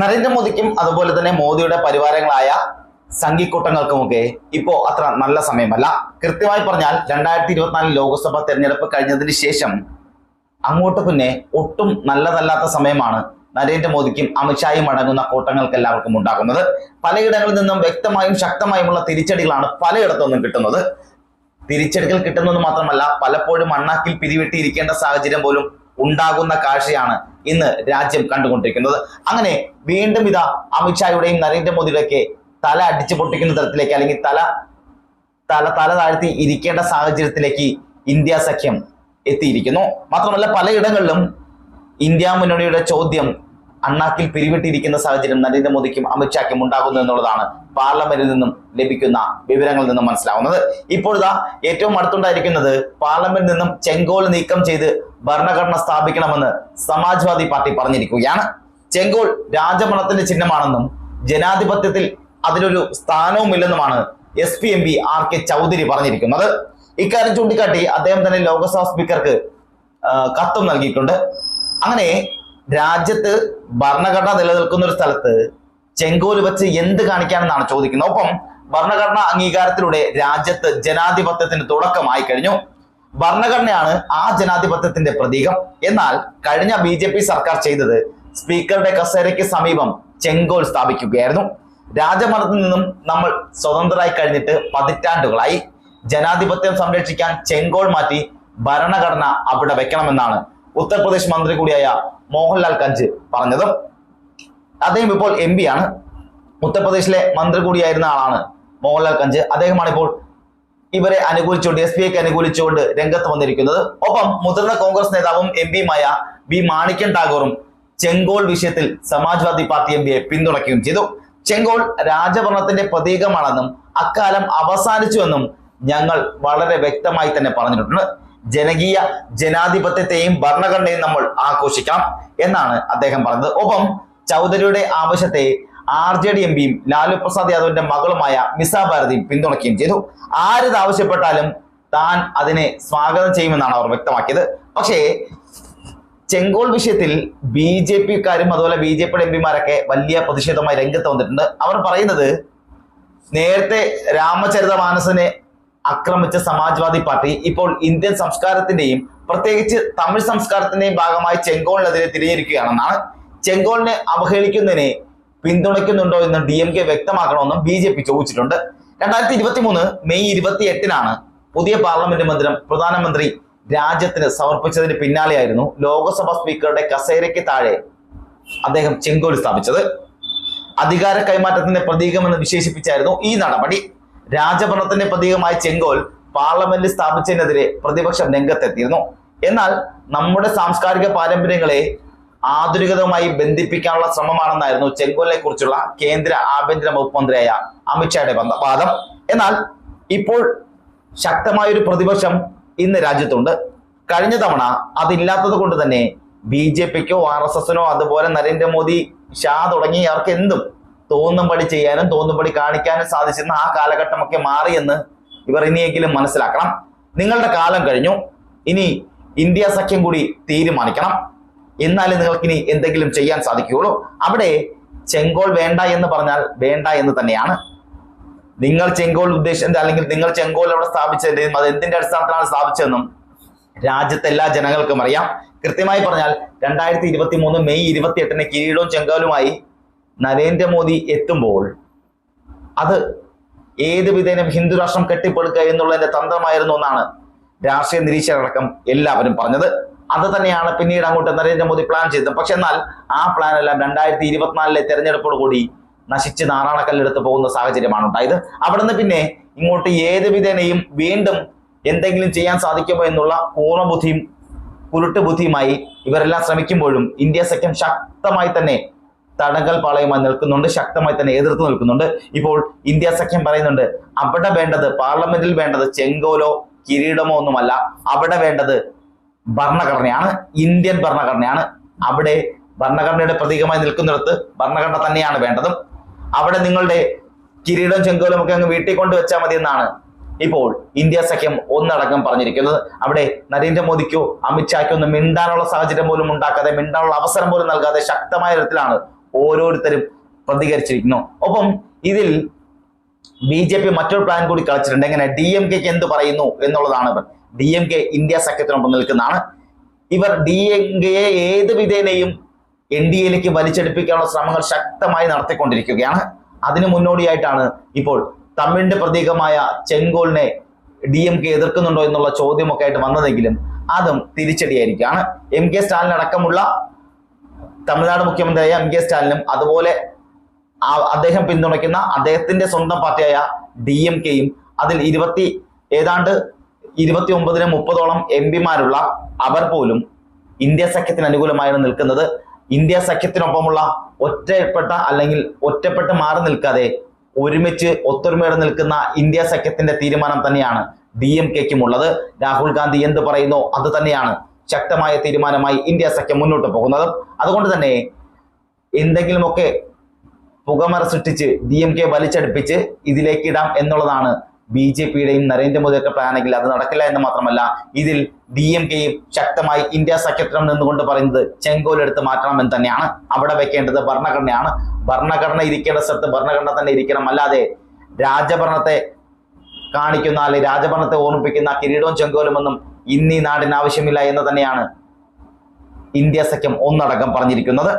നരേന്ദ്രമോദിക്കും അതുപോലെ തന്നെ മോദിയുടെ പരിവാരങ്ങളായ സംഘിക്കൂട്ടങ്ങൾക്കുമൊക്കെ ഇപ്പോ അത്ര നല്ല സമയമല്ല. കൃത്യമായി പറഞ്ഞാൽ രണ്ടായിരത്തി ഇരുപത്തിനാല് ലോക്സഭാ തെരഞ്ഞെടുപ്പ് കഴിഞ്ഞതിന് ശേഷം അങ്ങോട്ട് പിന്നെ ഒട്ടും നല്ലതല്ലാത്ത സമയമാണ് നരേന്ദ്രമോദിക്കും അമിത്ഷായും അടങ്ങുന്ന കൂട്ടങ്ങൾക്ക് എല്ലാവർക്കും ഉണ്ടാകുന്നത്. പലയിടങ്ങളിൽ നിന്നും വ്യക്തമായും ശക്തമായുമുള്ള തിരിച്ചടികളാണ് പലയിടത്തു നിന്നും കിട്ടുന്നത്. തിരിച്ചടികൾ കിട്ടുന്നത് മാത്രമല്ല പലപ്പോഴും അണ്ണാക്കിൽ പിരിവെട്ടിയിരിക്കേണ്ട സാഹചര്യം പോലും ഉണ്ടാകുന്ന കാഴ്ചയാണ് ഇന്ന് രാജ്യം കണ്ടുകൊണ്ടിരിക്കുന്നത്. അങ്ങനെ വീണ്ടും ഇതാ അമിത്ഷായുടെയും നരേന്ദ്രമോദിയുടെയൊക്കെ തല അടിച്ചു പൊട്ടിക്കുന്ന തരത്തിലേക്ക് അല്ലെങ്കിൽ തല തല തല താഴ്ത്തി ഇരിക്കേണ്ട സാഹചര്യത്തിലേക്ക് ഇന്ത്യ സഖ്യം എത്തിയിരിക്കുന്നു. മാത്രമല്ല പലയിടങ്ങളിലും ഇന്ത്യ മുന്നണിയുടെ ചോദ്യം അണ്ണാക്കിൽ പിരിവിട്ടിരിക്കുന്ന സാഹചര്യം നരേന്ദ്രമോദിക്കും അമിത്ഷാക്കും ഉണ്ടാകുന്നു എന്നുള്ളതാണ് പാർലമെന്റിൽ നിന്നും ലഭിക്കുന്ന വിവരങ്ങളിൽ നിന്നും മനസ്സിലാവുന്നത്. ഇപ്പോഴിതാ ഏറ്റവും അടുത്തുണ്ടായിരിക്കുന്നത് പാർലമെന്റിൽ നിന്നും ചെങ്കോൽ നീക്കം ചെയ്ത് ഭരണഘടന സ്ഥാപിക്കണമെന്ന് സമാജ്വാദി പാർട്ടി പറഞ്ഞിരിക്കുകയാണ്. ചെങ്കോൾ രാജഭരണത്തിന്റെ ചിഹ്നമാണെന്നും ജനാധിപത്യത്തിൽ അതിനൊരു സ്ഥാനവുമില്ലെന്നുമാണ് S P M P R K Chaudhary പറഞ്ഞിരിക്കുന്നത്. ഇക്കാര്യം ചൂണ്ടിക്കാട്ടി അദ്ദേഹം തന്നെ ലോക്സഭാ സ്പീക്കർക്ക് കത്തും നൽകിയിട്ടുണ്ട്. അങ്ങനെ രാജ്യത്ത് ഭരണഘടന നിലനിൽക്കുന്ന ഒരു സ്ഥലത്ത് ചെങ്കോൽ വെച്ച് എന്ത് കാണിക്കാനെന്നാണ് ചോദിക്കുന്നത്. ഒപ്പം ഭരണഘടനാ അംഗീകാരത്തിലൂടെ രാജ്യത്ത് ജനാധിപത്യത്തിന് തുടക്കമായി കഴിഞ്ഞു. ഭരണഘടനയാണ് ആ ജനാധിപത്യത്തിന്റെ പ്രതീകം. എന്നാൽ കഴിഞ്ഞ ബി ജെ പി സർക്കാർ ചെയ്തത് സ്പീക്കറുടെ കസേരയ്ക്ക് സമീപം ചെങ്കോൽ സ്ഥാപിക്കുകയായിരുന്നു. രാജഭരണത്തിൽ നിന്നും നമ്മൾ സ്വതന്ത്രരായി കഴിഞ്ഞിട്ട് പതിറ്റാണ്ടുകളായി. ജനാധിപത്യം സംരക്ഷിക്കാൻ ചെങ്കോൾ മാറ്റി ഭരണഘടന അവിടെ വെക്കണമെന്നാണ് ഉത്തർപ്രദേശ് മന്ത്രി കൂടിയായ മോഹൻലാൽ കഞ്ച് പറഞ്ഞതും അദ്ദേഹം ഇപ്പോൾ എം ആണ്. ഉത്തർപ്രദേശിലെ മന്ത്രി കൂടിയായിരുന്ന ആളാണ് മോഹൻലാൽ കഞ്ച്. അദ്ദേഹമാണ് ഇപ്പോൾ ഇവരെ അനുകൂലിച്ചുകൊണ്ട് എസ് പി ഐക്ക് അനുകൂലിച്ചുകൊണ്ട് രംഗത്ത് വന്നിരിക്കുന്നത്. ഒപ്പം മുതിർന്ന കോൺഗ്രസ് നേതാവും എം പിയുമായ ബി മാണിക്യൻ ടാഗോറും ചെങ്കോൾ വിഷയത്തിൽ സമാജ്വാദി പാർട്ടി എം പിയെ പിന്തുണയ്ക്കുകയും ചെയ്തു. ചെങ്കോൾ രാജഭരണത്തിന്റെ പ്രതീകമാണെന്നും അക്കാലം അവസാനിച്ചുവെന്നും ഞങ്ങൾ വളരെ വ്യക്തമായി തന്നെ പറഞ്ഞിട്ടുണ്ട്. ജനകീയ ജനാധിപത്യത്തെയും ഭരണഘടനയും നമ്മൾ ആഘോഷിക്കണം എന്നാണ് അദ്ദേഹം പറഞ്ഞത്. ഒപ്പം ചൗധരിയുടെ ആവശ്യത്തെ ആർ ജെ ഡി എം പിയും ലാലു പ്രസാദ് യാദവിന്റെ മകളുമായ മിസാ ഭാരതിയും പിന്തുണയ്ക്കുകയും ചെയ്തു. ആരിത് ആവശ്യപ്പെട്ടാലും താൻ അതിനെ സ്വാഗതം ചെയ്യുമെന്നാണ് അവർ വ്യക്തമാക്കിയത്. പക്ഷേ ചെങ്കോൾ വിഷയത്തിൽ ബി ജെ പിക്കാരും അതുപോലെ ബി ജെ പിയുടെ എം പിമാരൊക്കെ വലിയ പ്രതിഷേധമായി രംഗത്ത് വന്നിട്ടുണ്ട്. അവർ പറയുന്നത് നേരത്തെ രാമചരിതമാനസനെ ആക്രമിച്ച സമാജ്വാദി പാർട്ടി ഇപ്പോൾ ഇന്ത്യൻ സംസ്കാരത്തിന്റെയും പ്രത്യേകിച്ച് തമിഴ് സംസ്കാരത്തിന്റെയും ഭാഗമായി ചെങ്കോളിനെതിരെ തിരിഞ്ഞിരിക്കുകയാണെന്നാണ്. ചെങ്കോളിനെ അവഹേളിക്കുന്നതിനെ പിന്തുണയ്ക്കുന്നുണ്ടോ എന്ന് ഡി എം കെ വ്യക്തമാക്കണമെന്നും ബി ജെ പി ചോദിച്ചിട്ടുണ്ട്. രണ്ടായിരത്തി ഇരുപത്തി മൂന്ന് മെയ് ഇരുപത്തി എട്ടിനാണ് പുതിയ പാർലമെന്റ് മന്ദിരം പ്രധാനമന്ത്രി രാജ്യത്തിന് സമർപ്പിച്ചതിന് പിന്നാലെയായിരുന്നു ലോക്സഭാ സ്പീക്കറുടെ കസേരയ്ക്ക് താഴെ അദ്ദേഹം ചെങ്കോൽ സ്ഥാപിച്ചത്. അധികാര കൈമാറ്റത്തിന്റെ പ്രതീകമെന്ന് വിശേഷിപ്പിച്ചായിരുന്നു ഈ നടപടി. രാജഭരണത്തിന്റെ പ്രതീകമായ ചെങ്കോൽ പാർലമെന്റ് സ്ഥാപിച്ചതിനെതിരെ പ്രതിപക്ഷം രംഗത്തെത്തിയിരുന്നു. എന്നാൽ നമ്മുടെ സാംസ്കാരിക പാരമ്പര്യങ്ങളെ ആധുനികതയുമായി ബന്ധിപ്പിക്കാനുള്ള ശ്രമമാണെന്നായിരുന്നു ചെങ്കോലിനെ കുറിച്ചുള്ള കേന്ദ്ര ആഭ്യന്തര വകുപ്പ് മന്ത്രിയായ അമിത്ഷായുടെ വാദം. എന്നാൽ ഇപ്പോൾ ശക്തമായൊരു പ്രതിപക്ഷം ഇന്ന് രാജ്യത്തുണ്ട്. കഴിഞ്ഞ തവണ അതില്ലാത്തത് കൊണ്ട് തന്നെ ബി ജെ പിക്കോ ആർ എസ് എസിനോ അതുപോലെ നരേന്ദ്രമോദി ഷാ തുടങ്ങിയവർക്ക് എന്തും തോന്നുംപടി ചെയ്യാനും തോന്നുംപടി കാണിക്കാനും സാധിച്ചിരുന്ന ആ കാലഘട്ടമൊക്കെ മാറിയെന്ന് ഇവർ ഇനിയെങ്കിലും മനസ്സിലാക്കണം. നിങ്ങളുടെ കാലം കഴിഞ്ഞു. ഇനി ഇന്ത്യ സഖ്യം കൂടി തീരുമാനിക്കണം. എന്നാലേ നിങ്ങൾക്ക് ഇനി എന്തെങ്കിലും ചെയ്യാൻ സാധിക്കുകയുള്ളൂ. അവിടെ ചെങ്കോൾ വേണ്ട എന്ന് പറഞ്ഞാൽ വേണ്ട എന്ന് തന്നെയാണ്. നിങ്ങൾ ചെങ്കോൾ ഉദ്ദേശിച്ച അല്ലെങ്കിൽ നിങ്ങൾ ചെങ്കോൾ അവിടെ സ്ഥാപിച്ചതിന്റെയും അത് എന്തിന്റെ അടിസ്ഥാനത്തിലാണ് സ്ഥാപിച്ചതെന്നും രാജ്യത്തെ എല്ലാ ജനങ്ങൾക്കും അറിയാം. കൃത്യമായി പറഞ്ഞാൽ രണ്ടായിരത്തി ഇരുപത്തി മൂന്ന് മെയ് ഇരുപത്തി എട്ടിന് കിരീടവും ചെങ്കോലുമായി നരേന്ദ്രമോദി എത്തുമ്പോൾ അത് ഏത് വിധേനം ഹിന്ദു രാഷ്ട്രം കെട്ടിപ്പടുക്കുക എന്നുള്ളതിന്റെ തന്ത്രമായിരുന്നു എന്നാണ് രാഷ്ട്രീയ നിരീക്ഷകരടക്കം എല്ലാവരും പറഞ്ഞത്. അത് തന്നെയാണ് പിന്നീട് അങ്ങോട്ട് നരേന്ദ്രമോദി പ്ലാൻ ചെയ്തത്. പക്ഷെ എന്നാൽ ആ പ്ലാൻ എല്ലാം രണ്ടായിരത്തി ഇരുപത്തിനാലിലെ തെരഞ്ഞെടുപ്പോട് കൂടി നശിച്ച് നാറാണക്കല്ലെടുത്ത് പോകുന്ന സാഹചര്യമാണ് ഉണ്ടായത്. അവിടുന്ന് പിന്നെ ഇങ്ങോട്ട് ഏത് വിധേനയും വീണ്ടും എന്തെങ്കിലും ചെയ്യാൻ സാധിക്കുമോ എന്നുള്ള പൂർണബുദ്ധിയും കുരുട്ട് ബുദ്ധിയുമായി ഇവരെല്ലാം ശ്രമിക്കുമ്പോഴും ഇന്ത്യ സഖ്യം ശക്തമായി തന്നെ തടങ്കൽ പാളയമായി നിൽക്കുന്നുണ്ട് ശക്തമായി തന്നെ എതിർത്ത് നിൽക്കുന്നുണ്ട്. ഇപ്പോൾ ഇന്ത്യ സഖ്യം പറയുന്നുണ്ട് അവിടെ വേണ്ടത് പാർലമെന്റിൽ വേണ്ടത് ചെങ്കോലോ കിരീടമോ ഒന്നുമല്ല. അവിടെ വേണ്ടത് ഭരണഘടനയാണ് ഇന്ത്യൻ ഭരണഘടനയാണ്. അവിടെ ഭരണഘടനയുടെ പ്രതീകമായി നിൽക്കുന്നിടത്ത് ഭരണഘടന തന്നെയാണ് വേണ്ടതും. അവിടെ നിങ്ങളുടെ കിരീടം ചെങ്കോലും ഒക്കെ അങ്ങ് വീട്ടിൽ കൊണ്ട് വെച്ചാൽ മതി എന്നാണ് ഇപ്പോൾ ഇന്ത്യ സഖ്യം ഒന്നടങ്കം പറഞ്ഞിരിക്കുന്നത്. അവിടെ നരേന്ദ്രമോദിക്കോ അമിത്ഷാക്കോ ഒന്നും മിണ്ടാനുള്ള സാഹചര്യം പോലും ഉണ്ടാക്കാതെ മിണ്ടാനുള്ള അവസരം പോലും നൽകാതെ ശക്തമായ തരത്തിലാണ് ഓരോരുത്തരും പ്രതികരിച്ചിരിക്കുന്നു. ഒപ്പം ഇതിൽ ബി ജെ പി മറ്റൊരു പ്ലാൻ കൂടി കളിച്ചിട്ടുണ്ട്. എങ്ങനെ? ഡി എം കെക്ക് എന്ത് പറയുന്നു എന്നുള്ളതാണ്. ഡി എം കെ ഇന്ത്യ സഖ്യത്തിനൊപ്പം നിൽക്കുന്നതാണ്. ഇവർ ഡി എം കെയെ ഏത് വിധേനയും എൻ ഡി എയിലേക്ക് വലിച്ചെടുപ്പിക്കാനുള്ള ശ്രമങ്ങൾ ശക്തമായി നടത്തിക്കൊണ്ടിരിക്കുകയാണ്. അതിനു മുന്നോടിയായിട്ടാണ് ഇപ്പോൾ തമിഴിന്റെ പ്രതീകമായ ചെങ്കോളിനെ ഡി എം കെ എതിർക്കുന്നുണ്ടോ എന്നുള്ള ചോദ്യമൊക്കെ ആയിട്ട് വന്നതെങ്കിലും അതും തിരിച്ചടിയായിരിക്കുകയാണ്. എം കെ സ്റ്റാലിൻ അടക്കമുള്ള തമിഴ്നാട് മുഖ്യമന്ത്രിയായ എം കെ സ്റ്റാലിനും അതുപോലെ അദ്ദേഹം പിന്തുണയ്ക്കുന്ന അദ്ദേഹത്തിന്റെ സ്വന്തം പാർട്ടിയായ ഡി എം കെയും അതിൽ ഇരുപത്തി ഏതാണ്ട് ഇരുപത്തി ഒമ്പതിന് മുപ്പതോളം എം പിമാരുള്ള അവർ പോലും ഇന്ത്യ സഖ്യത്തിന് അനുകൂലമായാണ് നിൽക്കുന്നത്. ഇന്ത്യ സഖ്യത്തിനൊപ്പമുള്ള ഒറ്റപ്പെട്ട അല്ലെങ്കിൽ ഒറ്റപ്പെട്ട് മാറി നിൽക്കാതെ ഒരുമിച്ച് ഒത്തൊരുമയോടെ നിൽക്കുന്ന ഇന്ത്യ സഖ്യത്തിന്റെ തീരുമാനം തന്നെയാണ് ഡി എം കെക്കും ഉള്ളത് രാഹുൽ ഗാന്ധി എന്ത് പറയുന്നു അത് തന്നെയാണ്. ശക്തമായ തീരുമാനമായി ഇന്ത്യ സഖ്യം മുന്നോട്ട് പോകുന്നത്. അതുകൊണ്ട് തന്നെ എന്തെങ്കിലുമൊക്കെ പുകമറ സൃഷ്ടിച്ച് ഡി എം കെ വലിച്ചടുപ്പിച്ച് ഇതിലേക്ക് ഇടാം എന്നുള്ളതാണ് ബി ജെ പിയുടെയും നരേന്ദ്രമോദിയൊക്കെ പ്ലാനെങ്കിൽ അത് നടക്കില്ല എന്ന് മാത്രമല്ല ഇതിൽ ഡി എം കെയും ശക്തമായി ഇന്ത്യ സഖ്യത്തിനും നിന്നുകൊണ്ട് പറയുന്നത് ചെങ്കോലെടുത്ത് മാറ്റണമെന്ന് തന്നെയാണ്. അവിടെ വെക്കേണ്ടത് ഭരണഘടനയാണ്. ഭരണഘടന ഇരിക്കേണ്ട സ്ഥലത്ത് ഭരണഘടന തന്നെ ഇരിക്കണം. അല്ലാതെ രാജഭരണത്തെ കാണിക്കുന്ന അല്ലെങ്കിൽ രാജഭരണത്തെ ഓർമ്മിപ്പിക്കുന്ന കിരീടവും ചെങ്കോലുമൊന്നും ഇന്നീ നാടിന് ആവശ്യമില്ല എന്ന് തന്നെയാണ് ഇന്ത്യ സഖ്യം ഒന്നടങ്കം പറഞ്ഞിരിക്കുന്നത്.